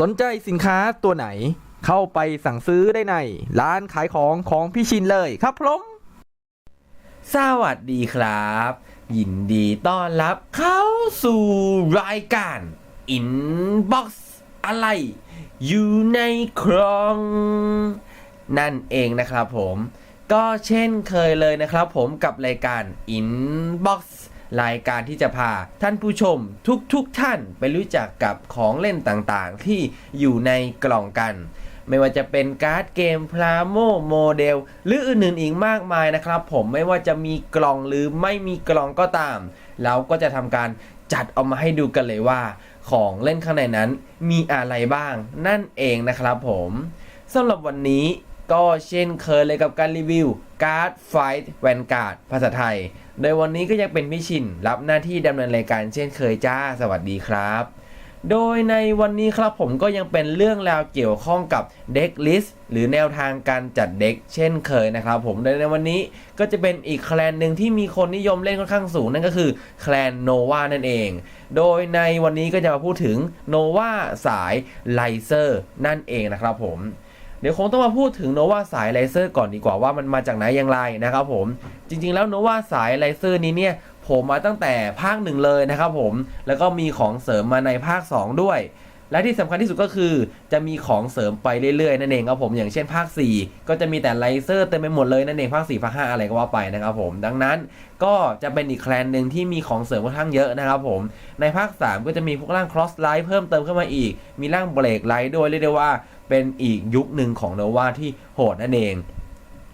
สนใจสินค้าตัวไหน เข้าไปสั่งซื้อได้ใน ร้านขายของของพี่ชินเลยครับผมสวัสดีครับ ยินดีต้อนรับเข้าสู่รายการ Inbox อะไร อยู่ในครอง นั่นเองนะครับผม ก็เช่นเคยเลยนะครับผมกับรายการ Inbox รายการที่จะพาท่านผู้ชมทุกๆทท่านไปรู้จักกับของเล่นต่างๆ ที่อยู่ในกล่องกัน ไม่ว่าจะเป็นการ์ดเกมพลาโมโมเดลหรืออื่นๆอีกมากมายนะครับ ผมไม่ว่าจะมีกล่องหรือไม่มีกล่องก็ตาม เราก็จะทำการจัดเอามาให้ดูกันเลยว่า ของเล่นข้างในนั้นมีอะไรบ้าง นั่นเองนะครับผมสำหรับวันนี้ก็เช่นเคยเลยกับการรีวิวการ์ดไฟท์แวนการ์ดภาษาไทย โดยวันนี้ก็ยังเป็นพี่ชินรับหน้าที่ดำเนินรายการเช่นเคยจ้าสวัสดีครับ โดยในวันนี้ครับผมก็ยังเป็นเรื่องราวเกี่ยวข้องกับเด็กลิสต์หรือแนวทางการจัดเด็กเช่นเคยนะครับผมโดยในวันนี้ก็จะเป็นอีกแคลนหนึ่งที่มีคนนิยมเล่นค่อนข้างสูงนั่นก็คือแคลนโนวานั่นเอง โดยในวันนี้ก็จะมาพูดถึงโนวาสายไลเซอร์นั่นเองนะครับผม ดี๋ยวคงต้องมาพูดถึงโนวาสายไลเซอร์ก่อนดีกว่าว่ามันมาจากไหนอย่างไรนะครับผมจริง ๆ แล้วโนวาสายไลเซอร์นี้เนี่ยผมมาตั้งแต่ภาคหนึ่งเลยนะครับผมแล้วก็มีของเสริมมาในภาค 2 ด้วย และที่สำคัญที่สุดก็คือ จะมีของเสริมไปเรื่อยๆนั่นเองครับผมอย่างเช่นภาค 4 ก็จะมีแต่ไลเซอร์เต็มไปหมดเลยนั่นเองภาค4ภาค5อะไรก็ว่าไปนะครับผมดังนั้นก็จะเป็นอีกแคลนหนึ่งที่มีของเสริมค่อนข้างเยอะนะครับผมในภาค 3 ก็จะมีพวกร่าง cross light เพิ่มเติมเข้ามาอีก มีร่างเบรกไลท์ด้วยเรียกได้ว่า เป็นอีกยุคหนึ่งของโนวาที่โหดนั่นเอง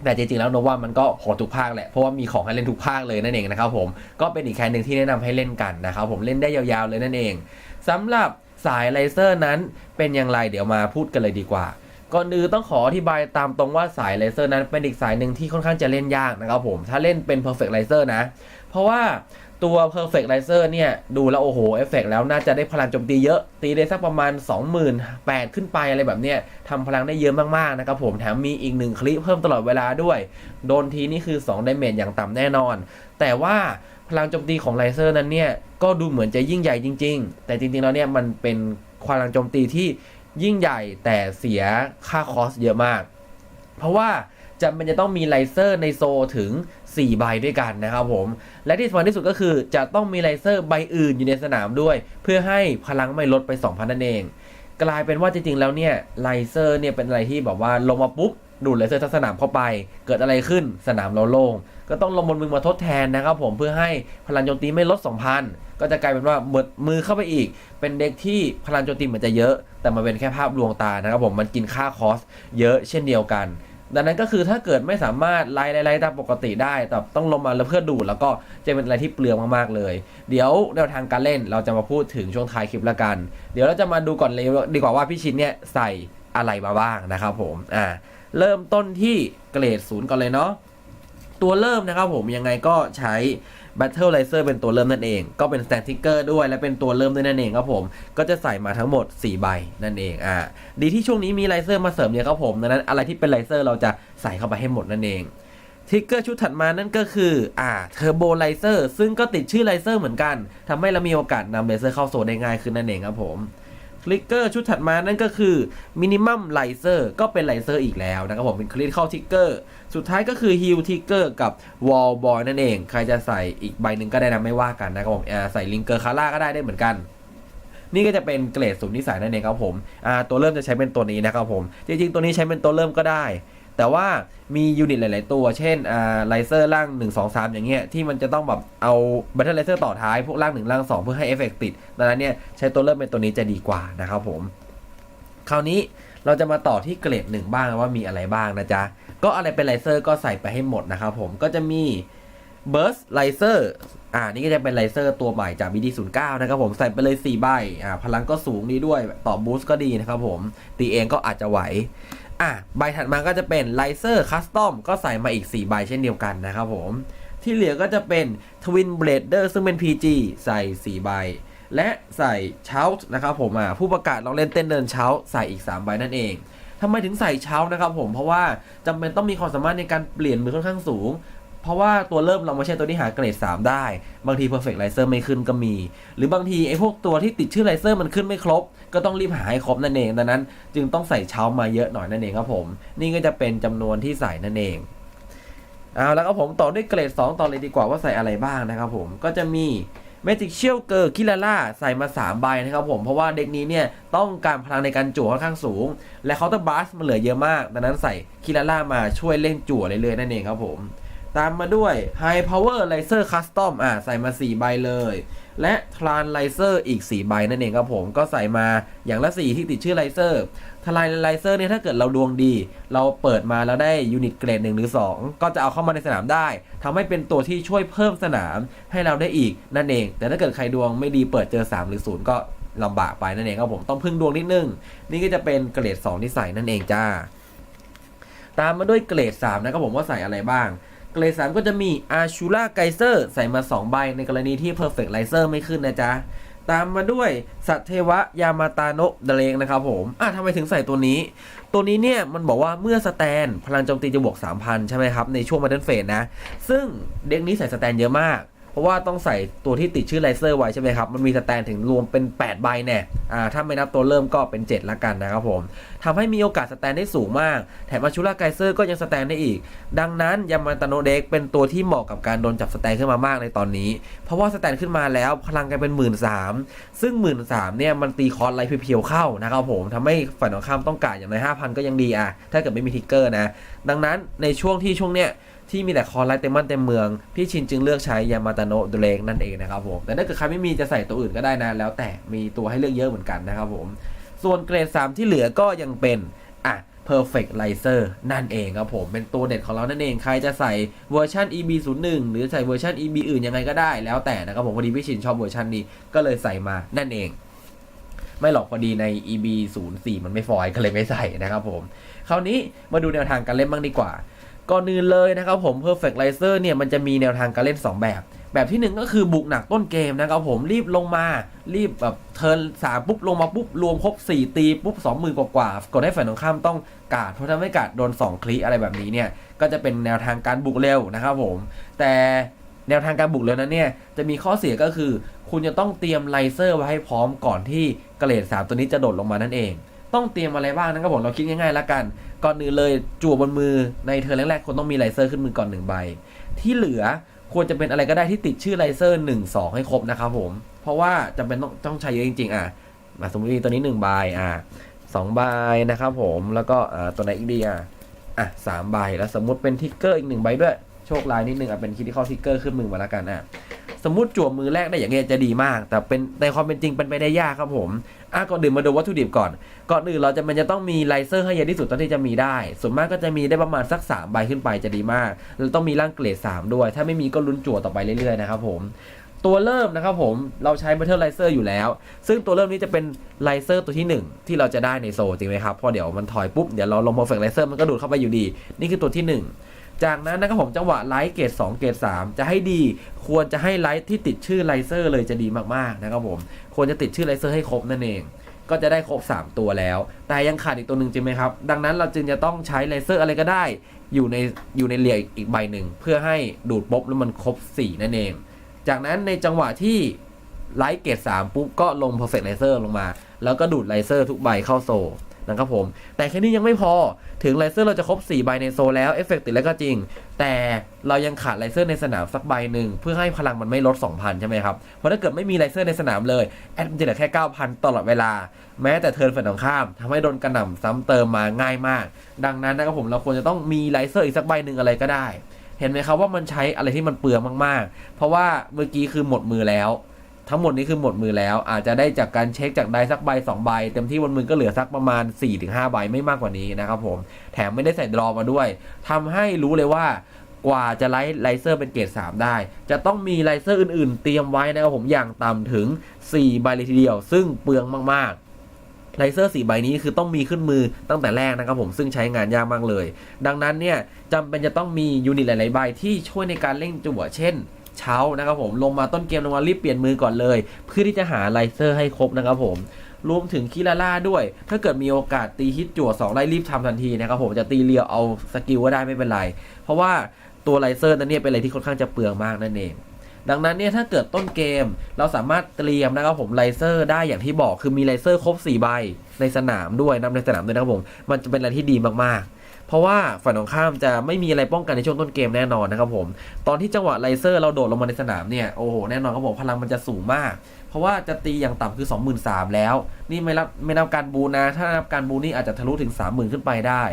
แต่จริงๆแล้วโนวามันก็โหดทุกภาคแหละ เพราะว่ามีของให้เล่นทุกภาคเลยนั่นเองนะครับผม ก็เป็นอีกแคนหนึ่งที่แนะนำให้เล่นกันนะครับผมเล่นได้ยาวๆเลยนั่นเองสำหรับสายไลเซอร์นั้นเป็นอย่างไรเดี๋ยวมาพูดกันเลยดีกว่าก่อนอื่นต้องขออธิบายตามตรงว่าสายเลเซอร์นั้นเป็นอีกสายหนึ่งที่ค่อนข้างจะเล่นยากนะครับผม ถ้าเล่นเป็น perfect laser นะ เพราะว่า ตัว perfect laser เนี่ย ดูแล้ว โอ้โห เอฟเฟกแล้วน่าจะได้พลังโจมตีเยอะ ตีได้สักประมาณ 28,000 ขึ้นไปอะไรแบบเนี้ยทำพลังได้เยอะมาก ๆ นะครับผม แถมมีอีกหนึ่งคลิปเพิ่มตลอดเวลาด้วย โดนทีนี่คือ2 d a m a g e อย่างต่ำแน่นอน แต่ว่าพลังโจมตีของไลเซอร์นั้นเนี่ย ก็ดูเหมือนจะยิ่งใหญ่จริง ๆ แต่จริง ๆ แล้วเนี่ยมันเป็นพลังโจมตีที่ยิ่งใหญ่แต่เสียค่าคอสเยอะมาก เพราะว่า จะมันจะต้องมีไลเซอร์ในโซถึง 4 ใบด้วยกันนะครับผม และที่สำคัญที่สุดก็คือจะต้องมีไลเซอร์ใบอื่นอยู่ในสนามด้วย เพื่อให้พลังไม่ลดไป 2,000 นั่นเอง กลายเป็นว่าจริงๆแล้วเนี่ยไลเซอร์เนี่ยเป็นอะไรที่แบบว่าลงมาปุ๊บดูดไลเซอร์ทั้งสนามเข้าไป เกิดอะไรขึ้นสนามเราโล่ง ก็ต้องลงบนมือมาทดแทนนะครับผมเพื่อให้พลังโจมตีไม่ลด 2,000 ก็จะกลายเป็นว่าหมดมือเข้าไปอีก เป็นเด็กที่พลังโจมตีเหมือนจะเยอะ แต่มันเป็นแค่ภาพลวงตานะครับผมมันกินค่าคอสเยอะเช่นเดียวกัน ดังนั้นก็คือถ้าเกิดไม่สามารถไล่ไล่ตามปกติได้แต่ต้องลงมาแล้วเพื่อดูดแล้วก็จะเป็นอะไรที่เปลืองมากๆเลย เดี๋ยวแนวทางการเล่นเราจะมาพูดถึงช่วงท้ายคลิปละกัน เดี๋ยวเราจะมาดูก่อนเลยดีกว่าว่าพี่ชินเนี่ยใส่อะไรมาบ้างนะครับผมอ่าเริ่มต้นที่เกรดศูนย์ก่อนเลยเนาะ ตัวเริ่มนะครับผมยังไงก็ใช้ Battle Laser เป็นตัวเริ่มนั่นเอง ก็เป็น Stand Ticker ด้วยและเป็นตัวเริ่มด้วยนั่นเองครับผม ก็จะใส่มาทั้งหมด 4 ใบนั่นเองอ่าดีที่ช่วงนี้มีไลเซอร์มาเสริมเนี่ยครับผมดังนั้นอะไรที่เป็นไลเซอร์เราจะใส่เข้าไปให้หมดนั่นเองทิกเกอร์ชุดถัดมานั่นก็คือ อ่าเทอร์โบไลเซอร์ซึ่งก็ติดชื่อไลเซอร์เหมือนกันทำให้เรามีโอกาสนำไลเซอร์เข้าโซนได้ง่ายขึ้นนั่นเองครับผม คลิกเกอร์ชุดถัดมานั่นก็คือมินิมัมไลเซอร์ก็เป็นไลเซอร์อีกแล้วนะครับผมเป็นคลิกเข้าทิกเกอร์สุดท้ายก็คือฮิลทิกเกอร์กับวอลบอยนั่นเอง ใครจะใส่อีกใบหนึ่งก็ได้นะไม่ว่ากันนะครับผมใส่ลิงเกอร์คาร่าก็ได้ได้เหมือนกันนี่ก็จะเป็นเกรดสูงนิสัยนั่นเองครับผมตัวเริ่มจะใช้เป็นตัวนี้นะครับผม จริงๆ ตัวนี้ใช้เป็นตัวเริ่มก็ได้ แต่ว่ามียูนิตหลาย ๆ ตัว เช่นอ่าไลเซอร์ร่าง 1 2 3 อย่างเงี้ย ที่มันจะต้องแบบเอาบัตเทิลไลเซอร์ต่อท้าย พวกร่าง 1 ร่าง 2 เพื่อให้เอฟเฟกต์ติด ดังนั้นเนี่ยใช้ตัวเริ่มเป็นตัวนี้จะดีกว่านะครับผม คราวนี้เราจะมาต่อที่เกรดหนึ่งบ้างว่ามีอะไรบ้างนะจ๊ะ ก็อะไรเป็นไลเซอร์ก็ใส่ไปให้หมดนะครับผมก็จะมี Burst Laser อ่านี่ก็จะเป็นไลเซอร์ตัวใหม่จาก BD09 นะครับผมใส่ไปเลย4ใบอ่าพลังก็สูงดีด้วยต่อบูสต์ก็ดีนะครับผมตีเองก็อาจจะไหว อะใบถัดมาก็จะเป็นไลเซอร์คัสตอมก็ใส่มาอีก 4 ใบเช่นเดียวกันนะครับผม ที่เหลือก็จะเป็น Twin Blader ซึ่งเป็น PG ใส่ 4 ใบ และใส่เช้านะครับผมอะผู้ประกาศลองเล่นเต้นเดินเช้าใส่อีก 3 ใบนั่นเองทำไมถึงใส่เช้านะครับผม เพราะว่าจำเป็นต้องมีความสามารถในการเปลี่ยนมือค่อนข้างสูง เพราะว่าตัวเริ่มเราไม่ใช่ตัวที่หาเกรด 3 ได้ บางที Perfect Laser ไม่ขึ้นก็มี หรือบางทีไอ้พวกตัวที่ติดชื่อ Laser มันขึ้นไม่ครบ ก็ต้องรีบหาให้ครบนั่นเองดังนั้น จึงต้องใส่เช้ามาเยอะหน่อยนั่นเองครับผม นี่ก็จะเป็นจำนวนที่ใส่นั่นเองเอาแล้วก็ผมต่อด้วยเกรด 2 ต่อเลยดีกว่าว่าใส่อะไรบ้างนะครับผมก็จะมี Magic Shield เกอร์คิลาล่าใส่มา 3 ใบนะครับผม เพราะว่าเด็กนี้เนี่ย ต้องการพลังในการจั่วค่อนข้างสูง และเคาน์เตอร์บัสมันเหลือเยอะมาก ดังนั้นใส่คิลาล่ามาช่วยเล่นจั่วเรื่อยๆนั่นเองครับผม ตามมาด้วย High Power Laser Custom อะใส่มา 4 ใบเลย และทรานไลเซอร์อีก 4 ใบนั่นเองครับผมก็ใส่มาอย่างละ 4 ที่ติดชื่อไลเซอร์ทลายไลเซอร์เนี่ยถ้าเกิดเราดวงดี เราเปิดมาแล้วได้ยูนิตเกรด1หรือ 2 ก็จะเอาเข้ามาในสนามได้ทำให้เป็นตัวที่ช่วยเพิ่มสนามให้เราได้อีกนั่นเอง แต่ถ้าเกิดใครดวงไม่ดีเปิดเจอ 3 หรือ 0 ก็ลำบากไปนั่นเองครับผมต้องพึ่งดวงนิดนึง นี่ก็จะเป็นเกรด 2 ที่ใส่นั่นเองจ้า ตามมาด้วยเกรด 3 นะครับผมว่าใส่อะไรบ้าง เกรด3ก็จะมีอาชูล่าไกเซอร์ใส่มา 2 ใบ ในกรณีที่ Perfect l i เซอร์ไม่ขึ้นนะจ๊ะ ตามมาด้วย สัตเทวะ ยามาตาโนะเดเลงนะครับผมอะทำไมถึงใส่ตัวนี้ ตัวนี้เนี่ย มันบอกว่าเมื่อสแตน พลังโจมตีจะบวก 3,000 ใช่ไหมครับ ในช่วงมาเดินเฟสนะ ซึ่งเด็กนี้ใส่สแตนเยอะมาก เพราะว่าต้องใส่ตัวที่ติดชื่อไลเซอร์ไว้ใช่ไหมครับ มันมีสแตนถึงรวมเป็น 8 ใบแน่อ่าถ้าไม่นับตัวเริ่มก็เป็น 7 ละกันนะครับผมทำให้มีโอกาสสแตนได้สูงมาก แถมอาชูราไกเซอร์ก็ยังสแตนได้อีก ดังนั้นยามาตโนเด็กเป็นตัวที่เหมาะกับการโดนจับสแตนขึ้นมามากในตอนนี้ เพราะว่าสแตนขึ้นมาแล้วพลังกลายเป็นหมื่นสามซึ่งหมื่นสามเนี่ยมันตีคอร์สไลท์เพียวๆเข้านะครับผมทำให้ฝ่ายตรงข้ามต้องการอย่างน้อยห้าพันก็ยังดีอะถ้าเกิดไม่มีทิกเกอร์นะดังนั้นในช่วงที่ช่วงเนี้ย ที่มีแต่คอร์ไลท์เต็มบ้านเต็มเมือง พี่ชินจึงเลือกใช้ยามาตาโนะเดเลงนั่นเองนะครับผมแต่ถ้าเกิดใครไม่มีจะใส่ตัวอื่นก็ได้นะ แล้วแต่มีตัวให้เลือกเยอะเหมือนกันนะครับผม ส่วนเกรด 3 ที่เหลือก็ยังเป็นอะ perfect laser นั่นเองครับผม เป็นตัวเด็ดของเรานั่น eng ใครจะใส่เวอร์ชัน eb 0 1หรือใส่เวอร์ชัน eb อื่นยังไงก็ได้แล้วแต่นะครับผมพอดีพี่ชินชอบเวอร์ชันนี้ก็เลยใส่มานั่นเอง ไม่หรอกพอดีใน eb 0 4มันไม่ฟอยก็เลยไม่ใส่นะครับผม คราวนี้มาดูแนวทางการเล่นบ้างดีกว่า ก่อนอื่นเลยนะครับผม Perfect Laser เนี่ยมันจะมีแนวทางการเล่น 2 แบบ แบบที่ 1 ก็คือบุกหนักต้นเกมนะครับผมรีบลงมา รีบแบบเทิร์นสามปุ๊บลงมาปุ๊บ รวมครบ 4 ตีปุ๊บ20,000กว่ากว่ากดให้ฝ่ายตรงข้ามต้องกาดเพราะถ้าไม่กาดโดน 2 คลิอะไรแบบนี้เนี่ย ก็จะเป็นแนวทางการบุกเร็วนะครับผม แต่แนวทางการบุกเร็วนั้นเนี่ยจะมีข้อเสียก็คือ คุณจะต้องเตรียมไลเซอร์ไว้ให้พร้อมก่อนที่เกรด3ตัวนี้จะโดดลงมานั่นเอง ต้องเตรียมอะไรบ้างนะครับผมเราคิดง่ายๆแล้วกัน ก่อนอื่นเลยจั่วบนมือในเทอร์นแรกๆคนต้องมีไลเซอร์ขึ้นมือก่อนหนึ่งใบ ที่เหลือควรจะเป็นอะไรก็ได้ที่ติดชื่อไลเซอร์1 2 ให้ครบนะครับผม เพราะว่าจำเป็นต้องต้องใช้เยอะจริงๆ อะอะสมมติตัวนี้1ใบอะสองใบนะครับผมแล้วก็ตัวไหนอีกดีอะอะสามใบแล้วสมมติเป็นทิกเกอร์อีกหนึ่งใบด้วยโชคลายนิดนึงอะเป็นคิดที่เข้าทิกเกอร์ขึ้นมือมาแล้วกันอะ สมมติจั่วมือแรกได้อย่างเงี้ยจะดีมาก แต่เป็นในความเป็นจริงเป็นไปได้ยากครับผมอะก่อนอื่นมาดูวัตถุดิบก่อน ก่อนอื่นเราจะมันจะต้องมีไลเซอร์ให้เยอะที่สุดเท่าที่จะมีได้ ส่วนมากก็จะมีได้ประมาณสัก3ใบขึ้นไปจะดีมาก แล้วต้องมีร่างเกรด3ด้วย ถ้าไม่มีก็ลุ้นจั่วต่อไปเรื่อยๆนะครับผมตัวเริ่มนะครับผมเราใช้ Battle l i เซอร์อยู่แล้ว ซึ่งตัวเริ่มนี้จะเป็นไลเซอร์ตัวที่ 1 ที่เราจะได้ในโซจริงไหมครับเพอเดี๋ยวมันถอยปุ๊บ เดี๋ยวเราลง Perfect Laser มันก็ดูดเข้าไปอยู่ดี นี่คือตัวที่ 1 จากนั้นนะครับผมจังหวะไลท์เกรด2เกรด3 จะให้ดีควรจะให้ไลท์ที่ติดชื่อไลเซอร์เลยจะดีมากๆนะครับผมควรจะติดชื่อไลเซอร์ให้ครบนั่นเอง ก็จะได้ครบ 3 ตัวแล้ว แต่ยังขาดอีกตัวหนึ่งจริงไหมครับ ดังนั้นเราจึงจะต้องใช้เลเซอร์อะไรก็ได้ อยู่ในอยู่ในเรียอีกใบหนึ่งเพื่อให้ดูดป๊บแล้วมันครบ 4 นั่นเอง จากนั้นในจังหวะที่ไลท์เกต3ปุ๊บก็ลง perfect laser ลงมา แล้วก็ดูดไลเซอร์ทุกใบเข้าโซ นะครับผม แต่แค่นี้ยังไม่พอถึงไลเซอร์เราจะครบ 4 ใบในโซลแล้วเอฟเฟกติดแล้วก็จริง แต่เรายังขาดไลเซอร์ในสนามสักใบหนึ่งเพื่อให้พลังมันไม่ลด 2,000 ใช่ไหมครับ เพราะถ้าเกิดไม่มีไลเซอร์ในสนามเลยแอดมันจะเหลือแค่ 9,000 ตลอดเวลา แม้แต่เทิร์นฝ่ายตรงข้ามทำให้โดนกระหน่ำซ้ำเติมมาง่ายมาก ดังนั้นนะครับผมเราควรจะต้องมีไลเซอร์อีกสักใบหนึ่งอะไรก็ได้ เห็นไหมครับว่ามันใช้อะไรที่มันเปลืองมาก ๆ เพราะว่าเมื่อกี้คือหมดมือแล้ว ทั้งหมดนี้คือหมดมือแล้ว อาจจะได้จากการเช็คจากได้สักใบ2ใบเต็มที่บนมือก็เหลือสักประมาณ 4-5 ใบไม่มากกว่านี้นะครับผม แถมไม่ได้ใส่ดรอมาด้วยทำให้รู้เลยว่ากว่าจะไลท์ไลเซอร์เป็นเกรด3ได้ จะต้องมีไลเซอร์อื่นๆ เตรียมไว้นะครับผมอย่างต่ำถึง 4 ใบเลยทีเดียว ซึ่งเปลืองมากๆไลเซอร์4ใบนี้คือต้องมีขึ้นมือตั้งแต่แรกนะครับผมซึ่งใช้งานยากมากเลย ดังนั้นเนี่ยจำเป็นจะต้องมียูนิตหลาย ๆ ใบที่ช่วยในการเร่งจั่วเช่น เช้านะครับผมลงมาต้นเกมลงมารีบเปลี่ยนมือก่อนเลย เพื่อที่จะหาไลเซอร์ให้ครบนะครับผมรวมถึงคิลาล่าด้วย ถ้าเกิดมีโอกาสตีฮิตจั่ว2ได้รีบทำทันทีนะครับผมจะตีเรียวเอาสกิลก็ได้ไม่เป็นไร เพราะว่าตัวไลเซอร์นั้นเนี่ยเป็นอะไรที่ค่อนข้างจะเปลืองมากนั่นเอง ดังนั้นเนี่ยถ้าเกิดต้นเกมเราสามารถเตรียมนะครับผมไลเซอร์ได้อย่างที่บอกคือมีไลเซอร์ครบ 4 ใบในสนามด้วยนำในสนามด้วยนะครับผมมันจะเป็นอะไรที่ดีมากๆ ราะว่าฝ่ายตรงข้ามจะไม่มีอะไรป้องกันในช่วงต้นเกมแน่นอนนะครับผมตอนที่จังหวะไลเซอร์เราโดดลงมาในสนามเนี่ยโอ้โหแน่นอนครับผมพลังมันจะสูงมาก เพราะว่าจะตีอย่างต่ำคือ 23,000 แล้ว นี่ไม่รับไม่นับการบูนะถ้านับการบูนี่อาจจะทะลุถึง 30,000 ขึ้นไปได้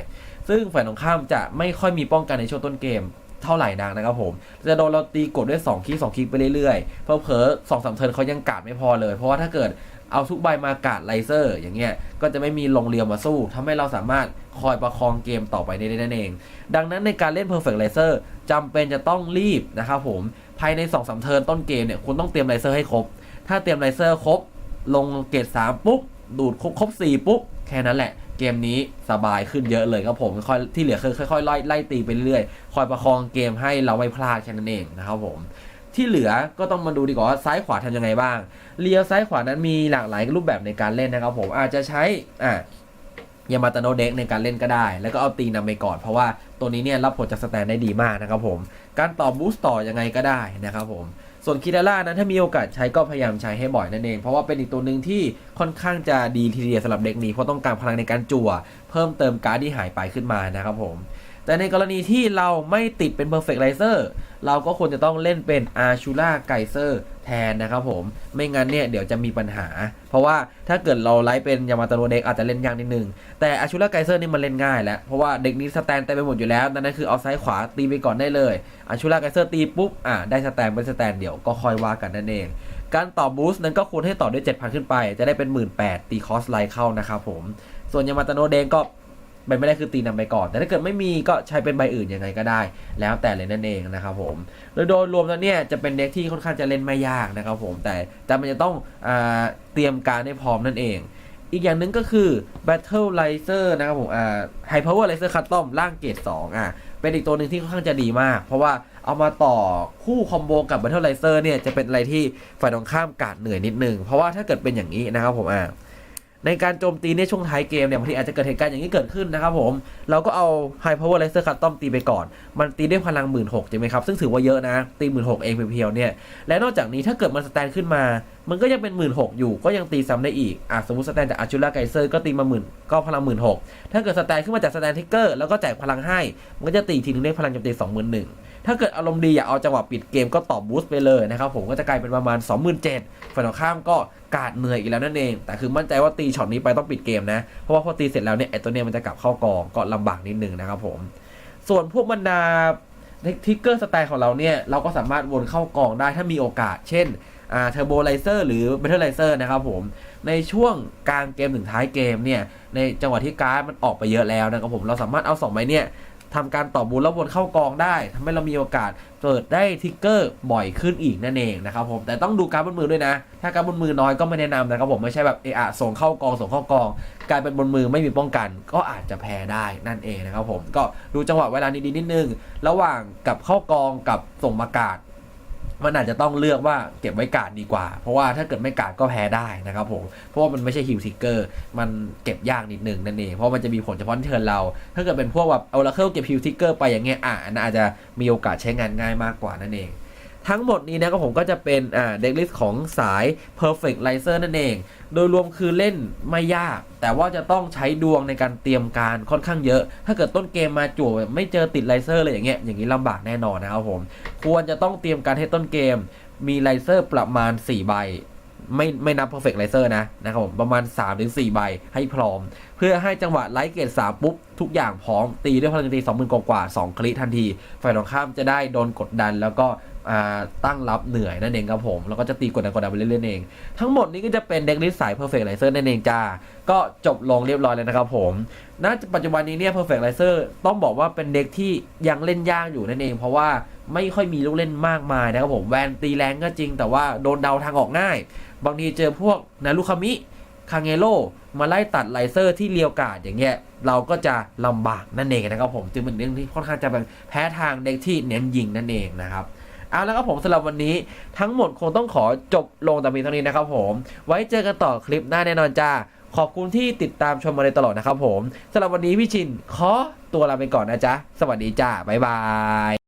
ซึ่งฝ่ายตรงข้ามจะไม่ค่อยมีป้องกันในช่วงต้นเกมเท่าไหร่นักนะครับผม จะโดนเราตีกดด้วย 2 คลิก2คลิกไปเรื่อยๆเพอเพอสองสามเทิร์นเขายังกาดไม่พอเลย เพราะว่าถ้าเกิด เอาทุกใบมากาดไลเซอร์อย่างเงี้ยก็จะไม่มีลงเรียวมาสู้ทำให้เราสามารถคอยประคองเกมต่อไปได้นั่นเอง ดังนั้นในการเล่น Perfect Laser จำเป็นจะต้องรีบนะครับผมภายใน2อสเทิร์นต้นเกมเนี่ยคุณต้องเตรียมไลเซอร์ให้ครบ ถ้าเตรียมไลเซอร์ครบ ลงเกรด3ปุ๊บดูดครบครบ4ปุ๊บแค่นั้นแหละเกมนี้สบายขึ้นเยอะเลยครับผมค่อยที่เหลือคือค่อยๆไล่ไล่ตีไปเรื่อยๆคอยประคองเกมให้เราไม่พลาดแค่นั้นเองนะครับผม ที่เหลือก็ต้องมาดูดีกว่าซ้ายขวาทำยังไงบ้างเลี้ยวซ้ายขวานั้นมีหลากหลายรูปแบบในการเล่นนะครับผมอาจจะใช้อ่ายามาตาโนเด็กในการเล่นก็ได้ แล้วก็เอาตีนำไปก่อน เพราะว่าตัวนี้เนี่ยรับผลจากสแตนได้ดีมากนะครับผมการต่อบูสต์ต่อยังไงก็ได้นะครับผมส่วนคิดาร่านั้นถ้ามีโอกาสใช้ก็พยายามใช้ให้บ่อยนั่นเอง เพราะว่าเป็นอีกตัวหนึ่งที่ค่อนข้างจะดีทีเดียวสำหรับเด็กนี้เพราะต้องการพลังในการจั่ว เพิ่มเติมการ์ดที่หายไปขึ้นมานะครับผม แต่ในกรณีที่เราไม่ติดเป็น Perfect Riser เราก็ควรจะต้องเล่นเป็น a r c h u l a g e i s e r แทนนะครับผม ไม่งั้นเนี่ยเดี๋ยวจะมีปัญหา เพราะว่าถ้าเกิดเราไลฟ์เป็นยามาตาโรเด็กอาจจะเล่นยากนิดนึง แต่ a r c h u l a g e i s e r นี่มันเล่นง่ายแล้ว เพราะว่าเด็กนี้สแตนเต็มไปหมดอยู่แล้ว นั้นคือเอาซ้ายขวาตีไปก่อนได้เลย a r c h u l a g e i s e r ตีปุ๊บ อ่าได้สแตนเป็นสแตนเดี๋ยวก็คอยว่ากันนั่นเอง การต่อบูสต์นั้นก็ควรให้ต่อด้วย 7,000 ขึ้นไป จะได้เป็น 18,000ตีคอสไลท์เข้านะครับผม ส่วนยามาตาโนเดงก็ เป็นไม่ได้คือตีนำไปก่อน แต่ถ้าเกิดไม่มีก็ใช้เป็นใบอื่นยังไงก็ได้ แล้วแต่เลยนั่นเองนะครับผมโดยโดยรวมแล้วเนี่ยจะเป็นเด็กที่ค่อนข้างจะเล่นไม่ยากนะครับผมแต่แต่มันจะต้องอเตรียมการให้พร้อมนั่นเอง อีกอย่างหนึ่งก็คือ Battle Laser นะครับผมอ่า High Power Laser Custom ล่างเกรด2อะเป็นอีกตัวหนึ่งที่ค่อนข้างจะดีมาก เพราะว่าเอามาต่อคู่คอมโบกับ Battle Laser เนี่ยจะเป็นอะไรที่ฝ่ายตรงข้ามกาดเหนื่อยนิดนึงเพราะว่าถ้าเกิดเป็นอย่างนี้นะครับผมอ่า ในการโจมตีในช่วงท้ายเกมเนี่ยบางทีอาจจะเกิดเหตุการณ์อย่างนี้เกิดขึ้นนะครับผม เราก็เอา High Power Laser Custom ตีไปก่อน มันตีด้วยพลัง 1 6ื่นหกใช่ไหมครับ ซึ่งถือว่าเยอะนะ ตี 1 6ื่นหกเองเพียวๆเนี่ย และนอกจากนี้ถ้าเกิดมันสแตนขึ้นมา มันก็ยังเป็น 1 6ื่นหกอยู่ ก็ยังตีซ้ำได้อีกอะสมมติสแตนจากอาชูล่าไกเซอร์ก็ตีมาหมื่นก็พลัง 1 6ื่นหกถ้าเกิดสแตนขึ้นมาจากสแตนทิกเกอร์แล้วก็แจกพลังให้ มันก็จะตีทีนึงได้พลังโจมตี21,000 ถ้าเกิดอารมณ์ดีอยากเอาจังหวะปิดเกมก็ต่อบูสต์ไปเลยนะครับผมก็จะกลายเป็นประมาณ 27,000ฝ่ายตรงข้ามก็กาดเหนื่อยอีกแล้วนั่นเอง แต่คือมั่นใจว่าตีช็อตนี้ไปต้องปิดเกมนะ เพราะว่าพอตีเสร็จแล้วเนี่ยไอตัวเนี้ยมันจะกลับเข้ากองก็ลำบากนิดนึงนะครับผม ส่วนพวกบรรดาทิกเกอร์สไตล์ของเราเนี่ยเราก็สามารถวนเข้ากองได้ถ้ามีโอกาส เช่นอ่าเทอร์โบไลเซอร์หรือเบเทอร์ไลเซอร์นะครับผม ในช่วงกลางเกมถึงท้ายเกมเนี่ยในจังหวะที่การ์ดมันออกไปเยอะแล้วนะครับผมเราสามารถเอาสองใบเนี่ย ทำการต่อบูลแล้ววนเข้ากองได้ทำให้เรามีโอกาสเปิดได้ทิกเกอร์บ่อยขึ้นอีกนั่นเองนะครับผมแต่ต้องดูการบนมือด้วยนะ ถ้าการบนมือน้อยก็ไม่แนะนำนะครับผมไม่ใช่แบบเอะอะส่งเข้ากองส่งเข้ากอง กลายเป็นบนมือไม่มีป้องกัน ก็อาจจะแพ้ได้นั่นเองนะครับผมก็ดูจังหวะเวลานี้ดีนิดนึง ระหว่างกับเข้ากองกับส่งมากาศ มันอาจจะต้องเลือกว่าเก็บไว้กาดดีกว่า เพราะว่าถ้าเกิดไม่กาดก็แพ้ได้นะครับผม เพราะว่ามันไม่ใช่ฮิวซิกเกอร์ มันเก็บยากนิดนึงนั่นเอง เพราะมันจะมีผลเฉพาะที่เทิร์นเรา ถ้าเกิดเป็นพวกแบบเอาละเคเก็บฮิวซิกเกอร์ไปอย่างเงี้ยอะอันนั้นอาจจะมีโอกาสใช้งานง่ายมากกว่านั่นเอง ทั้งหมดนี้นะครับผมก็จะเป็นอ่าเด็กลิสต์ของสาย Perfect Laser นั่นเอง โดยรวมคือเล่นไม่ยาก แต่ว่าจะต้องใช้ดวงในการเตรียมการค่อนข้างเยอะ ถ้าเกิดต้นเกมมาจั่วไม่เจอติดไลเซอร์เลยอย่างเงี้ยอย่างนี้ลำบากแน่นอนนะครับผม ควรจะต้องเตรียมการให้ต้นเกม มีไลเซอร์ประมาณ 4 ใบไม่ไม่นับ perfect laser นะนะครับผมประมาณ 3-4 ใบให้พร้อม เพื่อให้จังหวะไลท์เกต3ปุ๊บ ทุกอย่างพร้อม ตีด้วยพลังตี20,000กว่า 2 คลิกทันที ฝ่ายตรงข้ามจะได้โดนกดดันแล้วก็ ตั้งรับเหนื่อยนั่นเองครับผม แล้วก็จะตีกดดันกดดันไปเรื่อยๆเอง ทั้งหมดนี้ก็จะเป็นเด็กลิสต์สาย Perfect Riser นั่นเองจ้า ก็จบลงเรียบร้อยแล้วนะครับผมณปัจจุบันนี้เนี่ย Perfect Riser ต้องบอกว่าเป็นเด็กที่ยังเล่นยากอยู่นั่นเอง เพราะว่าไม่ค่อยมีลูกเล่นมากมายนะครับผมแวนตีแรงก็จริง แต่ว่าโดนเดาทางออกง่าย บางทีเจอพวกนารุคามิคางเงโร่มาไล่ตัดไลเซอร์ที่เลียวกาดอย่างเงี้ยเราก็จะลำบากนั่นเองนะครับผมจึงเป็นเรื่องที่ค่อนข้างจะแพ้ทางเด็กที่เน้นยิงนั่นเองนะครับ เอาแล้วครับผมสำหรับวันนี้ทั้งหมดคงต้องขอจบลงแต่เพียงเท่านี้นะครับผม ไว้เจอกันต่อคลิปหน้าแน่นอนจ้า ขอบคุณที่ติดตามชมมาโดยตลอดนะครับผมสำหรับวันนี้พี่ชินขอตัวลาไปก่อนนะจ๊ะ สวัสดีจ้า บ๊ายบาย